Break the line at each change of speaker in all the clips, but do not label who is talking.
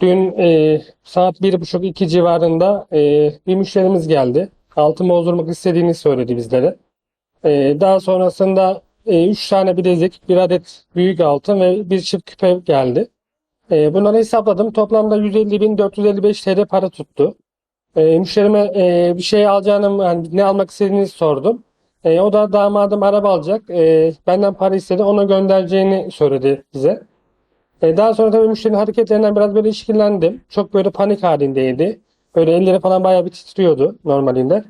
Dün e, saat bir buçuk iki civarında e, bir müşterimiz geldi. Altın bozdurmak istediğini söyledi bizlere. E, daha sonrasında e, üç tane bilezik, bir adet büyük altın ve bir çift küpe geldi. E, bunları hesapladım. Toplamda 150.455 TL para tuttu. E, müşterime e, bir şey alacağını, yani ne almak istediğini sordum. E, o da damadım araba alacak. E, benden para istedi. Ona göndereceğini söyledi bize. E, daha sonra tabii müşterinin hareketlerinden biraz böyle işkillendim. Çok böyle panik halindeydi. Böyle elleri falan bayağı bir titriyordu normalinde.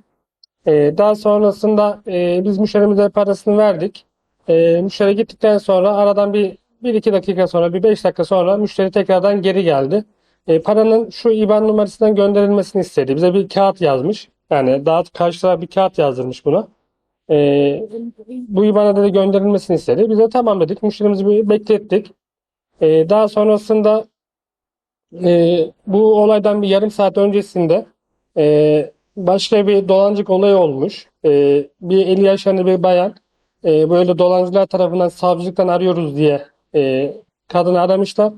E, daha sonrasında e, biz müşterimize parasını verdik. E, müşteri gittikten sonra aradan bir, bir iki dakika sonra, bir beş dakika sonra müşteri tekrardan geri geldi. E, paranın şu IBAN numarasından gönderilmesini istedi. Bize bir kağıt yazmış. Yani daha karşı bir kağıt yazdırmış buna. E, bu IBAN'a da gönderilmesini istedi. Biz de tamam dedik. Müşterimizi bir beklettik. E, daha sonrasında e, bu olaydan bir yarım saat öncesinde e, başka bir dolancık olayı olmuş. E, bir 50 yaşlarında bir bayan e, böyle dolancılar tarafından savcılıktan arıyoruz diye e, kadını aramışlar.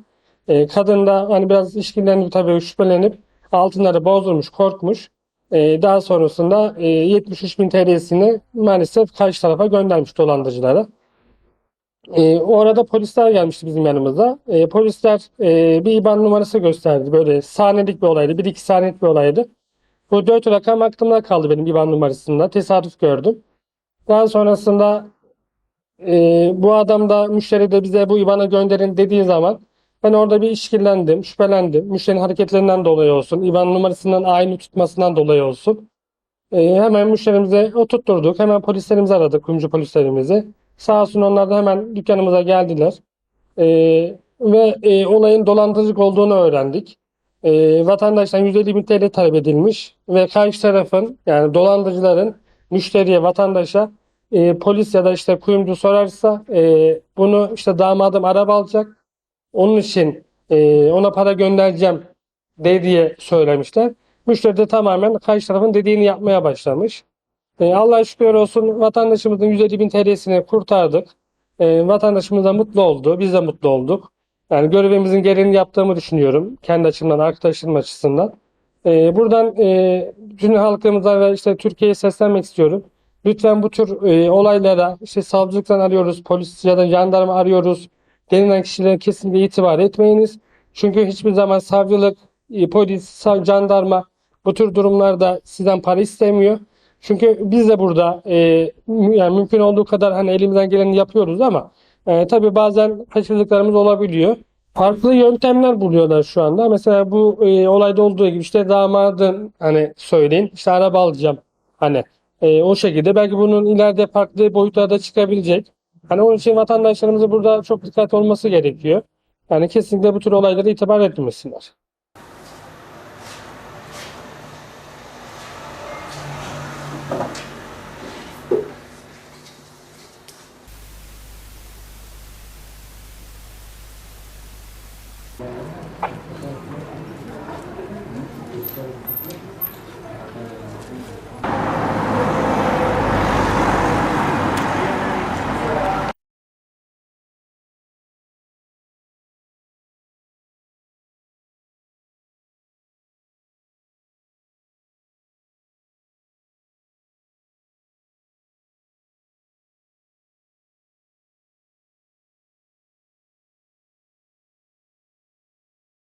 E, kadın da hani biraz işkillenip tabii şüphelenip altınları bozdurmuş, korkmuş. E, daha sonrasında e, 73 bin TL'sini maalesef karşı tarafa göndermiş dolandırıcılara. E, o arada polisler gelmişti bizim yanımıza. E, polisler e, bir IBAN numarası gösterdi. Böyle saniyelik bir olaydı. Bir iki saniyelik bir olaydı. Bu dört rakam aklımda kaldı benim IBAN numarasında. Tesadüf gördüm. Daha sonrasında e, bu adam da müşteri de bize bu IBAN'a gönderin dediği zaman ben orada bir işkillendim, şüphelendim. Müşterinin hareketlerinden dolayı olsun, IBAN numarasından aynı tutmasından dolayı olsun. E, hemen müşterimize oturtturduk. Hemen polislerimizi aradık, kuyumcu polislerimizi. Sağ olsun onlar da hemen dükkanımıza geldiler. E, ve e, olayın dolandırıcılık olduğunu öğrendik. E, vatandaştan 150 bin TL talep edilmiş ve karşı tarafın yani dolandırıcıların müşteriye, vatandaşa e, polis ya da işte kuyumcu sorarsa e, bunu işte damadım araba alacak. Onun için e, ona para göndereceğim de diye söylemişler. Müşteri de tamamen karşı tarafın dediğini yapmaya başlamış. E, Allah'a şükür olsun vatandaşımızın 150 bin TL'sini kurtardık. E, vatandaşımız da mutlu oldu. Biz de mutlu olduk. Yani görevimizin gereğini yaptığımı düşünüyorum. Kendi açımdan, arkadaşlarım açısından. E, buradan e, bütün halkımıza ve işte Türkiye'ye seslenmek istiyorum. Lütfen bu tür e, olaylara işte savcılıktan arıyoruz, polis ya da jandarma arıyoruz denilen kişilere kesinlikle itibar etmeyiniz. Çünkü hiçbir zaman savcılık, polis, jandarma bu tür durumlarda sizden para istemiyor. Çünkü biz de burada e, yani mümkün olduğu kadar hani elimizden geleni yapıyoruz ama e, tabii bazen kaçırdıklarımız olabiliyor. Farklı yöntemler buluyorlar şu anda. Mesela bu e, olayda olduğu gibi işte damadın hani söyleyin işte araba alacağım hani e, o şekilde belki bunun ileride farklı boyutlarda çıkabilecek. Hani onun için vatandaşlarımızın burada çok dikkatli olması gerekiyor. Yani kesinlikle bu tür olaylara itibar etmesinler. Thank you.